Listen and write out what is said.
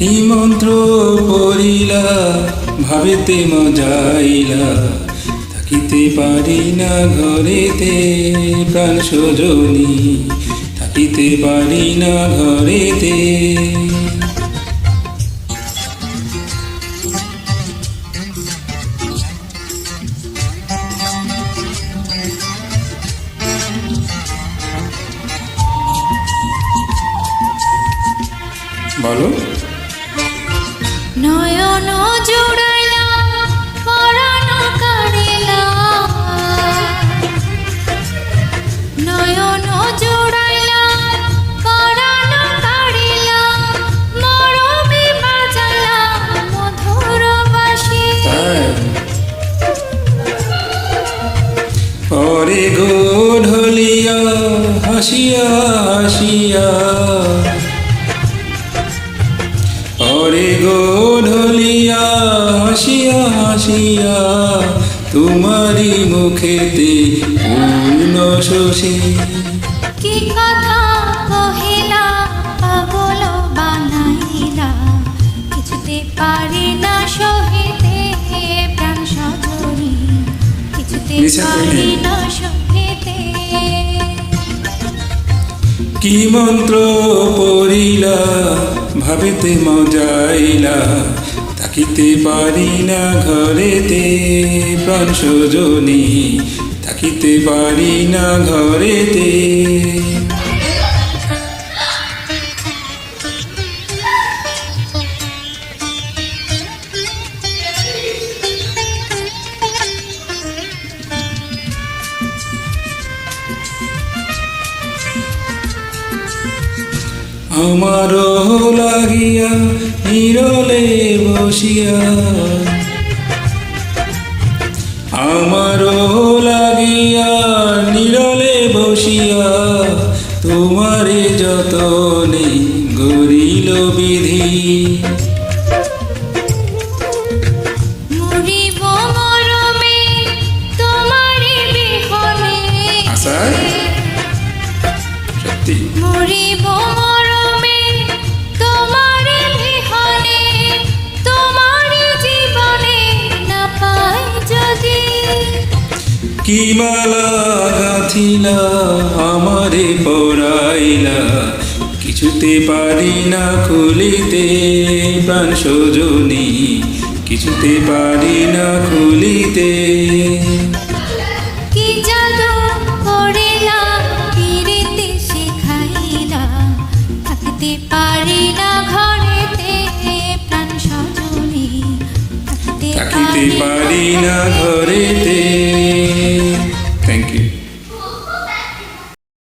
কি মন্ত্র পড়িলা, ভাবিতে মজাইলা, থাকিতে পারি না ঘরেতে প্রাণ সজনী, থাকিতে পারি না ঘরেতে। বলো। পরে গো ঢলিয়া হাসিয়া হাসিয়া। পরে গো ঢলিয়া হাসিয়া হাসিয়া তোমারি মুখেতে পূর্ণ শশী। কি মন্ত্র পড়িলা, ভাবিতে মজাইলা থাকিতে পারি না ঘরেতে, প্রাণ সজনী, থাকিতে পারি না ঘরেতে। আমারও লাগিয়া নিরলে বসিয়া। আমারও লাগিয়া নিরলে বসিয়া তোমারে যতনে গরিল বিধি। মরিব মরমে তোমারি বিহনে আশায়? সত্যি? কি মালা গাথিলা আমারে পড়াইলা কিছুতে পারি না খুলিতে প্রাণ সজনী। কিছুতে পারি না খুলিতে। কি জাদু করিলা পিরিতে শিখাইলা। থাকতে পারি না ঘরেতে প্রাণ সজনী। থাকতে থাকিতে পারি না ঘরেতে।